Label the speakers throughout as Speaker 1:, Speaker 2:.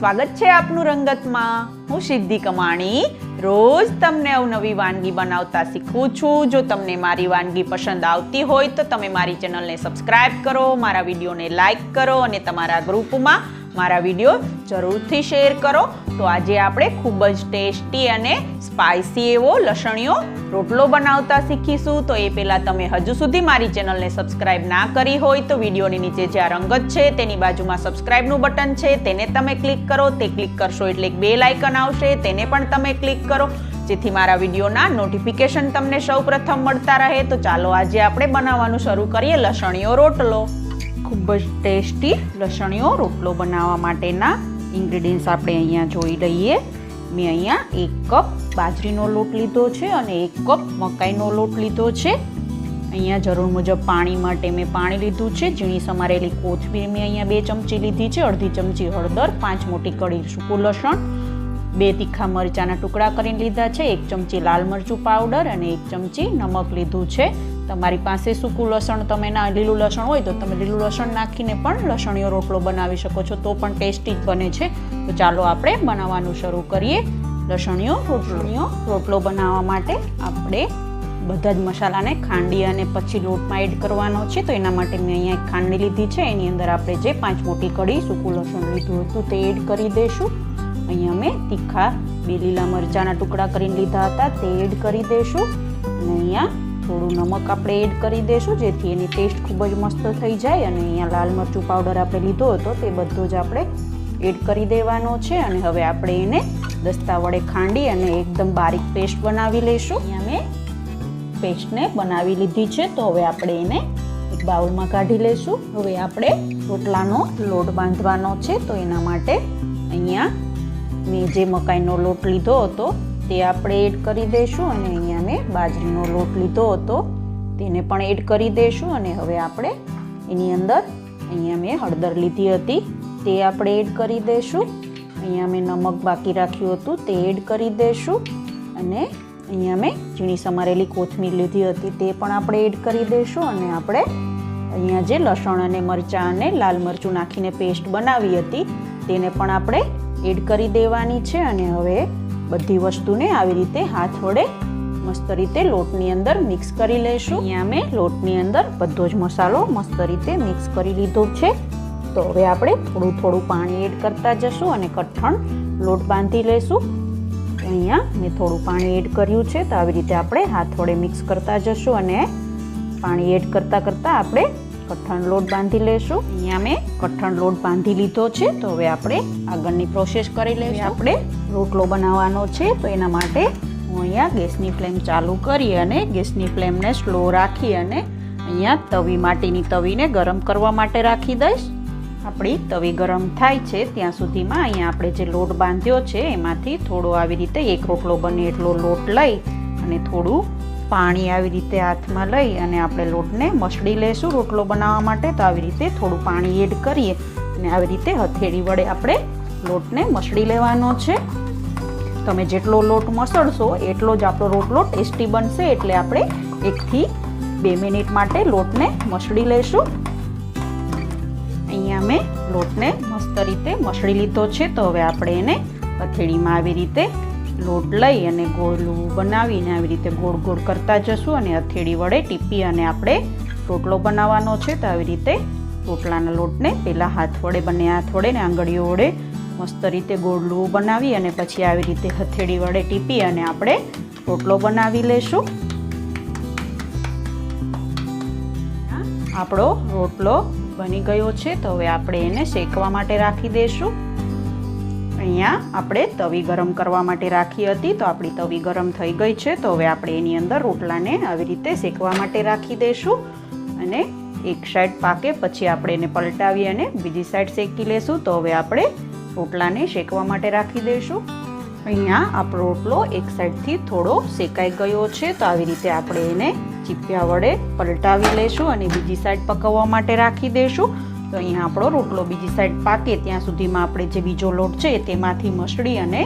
Speaker 1: સ્વાગત છે આપનું રંગતમાં. હું સિદ્ધિ કમાણી. રોજ તમને અવનવી વાનગી બનાવતા શીખું છું. જો તમને મારી વાનગી પસંદ આવતી હોય તો તમે મારી ચેનલને સબસ્ક્રાઇબ કરો, મારા વિડીયોને લાઇક કરો અને તમારા ગ્રુપમાં મારા વીડિયો જરૂરથી શેર કરો. તો આજે આપણે ખૂબ જ ટેસ્ટી અને સ્પાઇસી એવો લસણીયો રોટલો બનાવતા શીખીશું. તો એ પહેલાં તમે હજુ સુધી મારી ચેનલને સબસ્ક્રાઇબ ના કરી હોય તો વિડીયોની નીચે જે આ રંગત છે તેની બાજુમાં સબસ્ક્રાઇબનું બટન છે તેને તમે ક્લિક કરો. તે ક્લિક કરશો એટલે એક બે લાઇકન આવશે, તેને પણ તમે ક્લિક કરો. જેથી મારા વિડીયોના નોટિફિકેશન તમને સૌ મળતા રહે. તો ચાલો આજે આપણે બનાવવાનું શરૂ કરીએ લસણીયો રોટલો. ખૂબ જ ટેસ્ટી લસણીઓ રોટલો બનાવવા માટેના ઇન્ગ્રીડિયન્ટ્સ આપણે અહીંયા જોઈ લઈએ. મેં અહીંયા એક કપ બાજરીનો લોટ લીધો છે અને એક કપ મકાઈનો લોટ લીધો છે. અહીંયા જરૂર મુજબ પાણી માટે મેં પાણી લીધું છે. ઝીણી સમારેલી કોથમીર મેં અહીંયા બે ચમચી લીધી છે. અડધી ચમચી હળદર, પાંચ મોટી કળી સૂકું લસણ, બે તીખા મરચાના ટુકડા કરીને લીધા છે. એક ચમચી લાલ મરચું પાવડર અને એક ચમચી નમક લીધું છે. તમારી પાસે સૂકું લસણ, તમે ના લીલું લસણ હોય તો તમે લીલું લસણ નાખીને પણ લસણીયો રોટલો બનાવી શકો છો. તો પણ ટેસ્ટી જ બને છે. તો ચાલો આપણે બનાવવાનું શરૂ કરીએ. લસણીયો, રોટલીયો, રોટલો બનાવવા માટે આપણે બધા જ મસાલાને ખાંડી અને પછી લોટમાં એડ કરવાનો છે. તો એના માટે મેં અહીંયા એક ખાંડી લીધી છે. એની અંદર આપણે જે પાંચ મોટી કડી સૂકું લસણ લીધું હતું તે એડ કરી દઈશું. અહીંયા મેં તીખા બે લીલા મરચાંના ટુકડા કરીને લીધા હતા, તે એડ કરી દઈશું. અને અહીંયા થોડું નમક આપણે એડ કરી દઈશું જેથી એની ટેસ્ટ ખૂબ જ મસ્ત થઈ જાય. અને અહીંયા લાલ મરચું પાવડર આપણે લીધો હતો, તે બધો જ આપણે એડ કરી દેવાનો છે. અને હવે આપણે એને દસ્તા વડે ખાંડી અને એકદમ બારીક પેસ્ટ બનાવી લઈશું. અહીંયા મેં પેસ્ટને બનાવી લીધી છે, તો હવે આપણે એને એક બાઉલમાં કાઢી લઈશું. હવે આપણે રોટલાનો લોટ બાંધવાનો છે, તો એના માટે અહીંયા મેં જે મકાઈનો લોટ લીધો હતો તે આપણે એડ કરી દઈશું અને અહીંયા મેં બાજરીનો લોટ લીધો હતો. તેને પણ એડ કરી દઈશું અને હવે આપણે એની અંદર અહીંયા મેં હળદર લીધી હતી. તે આપણે એડ કરી દઈશું. અહીંયા મેં નમક બાકી રાખ્યું હતું, તે એડ કરી દઈશું. અને અહીંયા મેં ઝીણી સમારેલી કોથમીર લીધી હતી, તે પણ આપણે એડ કરી દઈશું. અને આપણે અહીંયા જે લસણ અને મરચાં અને લાલ મરચું નાખીને પેસ્ટ બનાવી હતી, તેને પણ આપણે એડ કરી દેવાની છે. અને હવે બધી વસ્તુને આવી રીતે હાથ વડે મસ્ત રીતે લોટની અંદર મિક્સ કરી લઈશું અહીંયા મેં લોટની અંદર બધો જ મસાલો મસ્ત રીતે મિક્સ કરી લીધો છે. તો હવે આપણે થોડું થોડું પાણી એડ કરતા જશું અને કઠણ લોટ બાંધી લઈશું અહીંયા મેં થોડું પાણી એડ કર્યું છે. તો આવી રીતે આપણે હાથ વડે મિક્સ કરતા જશું અને પાણી એડ કરતાં કરતાં આપણે કઠણ લોટ બાંધી લેશું. અહીંયા મેં કઠણ લોટ બાંધી લીધો છે. તો હવે આપણે આગળની પ્રોસેસ કરી લઈશું આપણે રોટલો બનાવવાનો છે. તો એના માટે હું અહીંયા ગેસની ફ્લેમ ચાલુ કરી અને ગેસની ફ્લેમને સ્લો રાખી અને અહીંયા તવી માટીની તવીને ગરમ કરવા માટે રાખી દઈશ. આપણી તવી ગરમ થાય છે. ત્યાં સુધીમાં અહીંયા આપણે જે લોટ બાંધ્યો છે એમાંથી થોડો આવી રીતે એક રોટલો બને એટલો લોટ લઈ અને થોડું પાણી આવી રીતે હાથમાં લઈ અને આપણે લોટને મસળી લેશું રોટલો બનાવવા માટે. તો આવી રીતે થોડું પાણી એડ કરીએ અને આવી રીતે હથેળી વડે આપણે લોટને મસળી લેવાનો છે. તમે જેટલો લોટ મસળશો એટલો જ આપણો રોટલો ટેસ્ટી બનશે એટલે આપણે એકથી બે મિનિટ માટે લોટને મસળી લઈશું. અહીંયા મેં લોટને મસ્ત રીતે મસળી લીધો છે. તો હવે આપણે એને હથેળીમાં આવી રીતે લોટ લઈ અને ગોળું બનાવીને આવી રીતે ગોળ ગોળ કરતા જશું અને હથેળી વડે ટીપી અને આપણે રોટલો બનાવવાનો છે. તો આવી રીતે રોટલાના લોટને પહેલાં હાથ વડે બંને હાથ વડે ને આંગળીઓ વડે મસ્ત રીતે ગોળલું બનાવી અને પછી આવી રીતે હથેળી વડે ટીપી અને આપણે રોટલો બનાવી લેશું. આપણો રોટલો બની ગયો છે. તો હવે આપણે એને શેકવા માટે રાખી દઈશું અહીંયા આપણે તવી ગરમ કરવા માટે રાખી હતી. તો આપણી તવી ગરમ થઈ ગઈ છે. તો હવે આપણે એની અંદર રોટલાને આવી રીતે શેકવા માટે રાખી દઈશું. અને એક સાઈડ પાકે, પછી આપણે એને પલટાવી અને બીજી સાઈડ શેકી લેશું. તો હવે આપણે રોટલાને શેકવા માટે રાખી દઈશું. અહીંયા આપણો રોટલો એક સાઈડથી થોડો શેકાઈ ગયો છે. તો આવી રીતે આપણે એને ચીપિયા વડે પલટાવી લઈશું અને બીજી સાઈડ પકવવા માટે રાખી દઈશું. તો અહીંયા આપણો રોટલો બીજી સાઈડ પાકે ત્યાં સુધીમાં આપણે જે બીજો લોટ છે તેમાંથી મસળી અને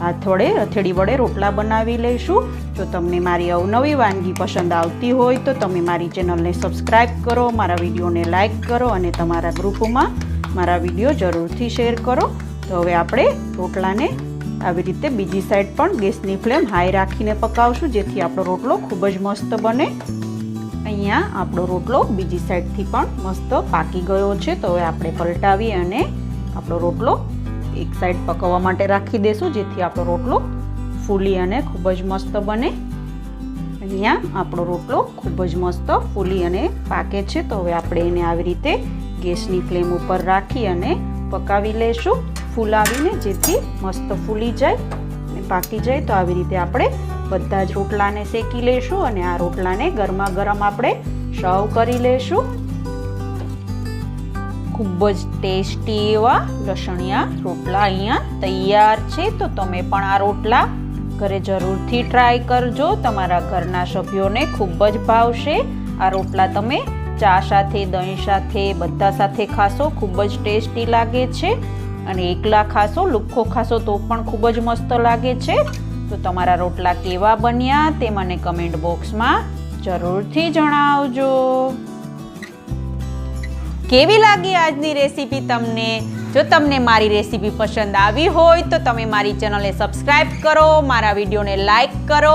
Speaker 1: હાથ વડે હથેળી વડે રોટલા બનાવી લઈશું. જો તમને મારી અવનવી વાનગી પસંદ આવતી હોય તો તમે મારી ચેનલને સબસ્ક્રાઈબ કરો, મારા વિડીયોને લાઇક કરો અને તમારા ગ્રુપમાં મારા વીડિયો જરૂરથી શેર કરો. તો હવે આપણે રોટલાને આવી રીતે બીજી સાઈડ પણ ગેસની ફ્લેમ હાઈ રાખીને પકાવશું, જેથી આપણો રોટલો ખૂબ જ મસ્ત બને. અહીંયા આપણો રોટલો બીજી સાઈડથી પણ મસ્ત પાકી ગયો છે. તો હવે આપણે પલટાવી અને આપણો રોટલો એક સાઈડ પકવવા માટે રાખી દઈશું જેથી આપણો રોટલો ફૂલી અને ખૂબ જ મસ્ત બને. અહીંયા આપણો રોટલો ખૂબ જ મસ્ત ફૂલી અને પાકે છે. તો હવે આપણે એને આવી રીતે ગેસની ફ્લેમ ઉપર રાખી અને પકાવી લેશું, ફૂલાવીને જેથી મસ્ત ફૂલી જાય અને પાકી જાય. તો આવી રીતે આપણે બધા જ રોટલાને શેકી લેશું અને આ રોટલાને ગરમા ગરમ આપણે સર્વ કરી લેશું. ખૂબ જ ટેસ્ટી એવા લસણિયા રોટલા અહીંયા તૈયાર છે, તો તમે પણ આ રોટલા ઘરે જરૂરથી ટ્રાય કરજો. તમારા ઘરના સભ્યોને ખૂબ જ ભાવશે. આ રોટલા તમે ચા સાથે, દહીં સાથે, બધા સાથે ખાશો, ખૂબ જ ટેસ્ટી લાગે છે. અને એકલા ખાશો, લુખ્ખો ખાશો તો પણ ખૂબ જ મસ્ત લાગે છે. તો તમારા રોટલા કેવા બન્યા તે મને કમેન્ટ બોક્સમાં જરૂરથી જણાવજો. કેવી લાગી આજની રેસીપી તમને? જો તમને મારી રેસીપી પસંદ આવી હોય તો તમે મારી ચેનલને સબસ્ક્રાઇબ કરો, મારા વિડીયોને લાઈક કરો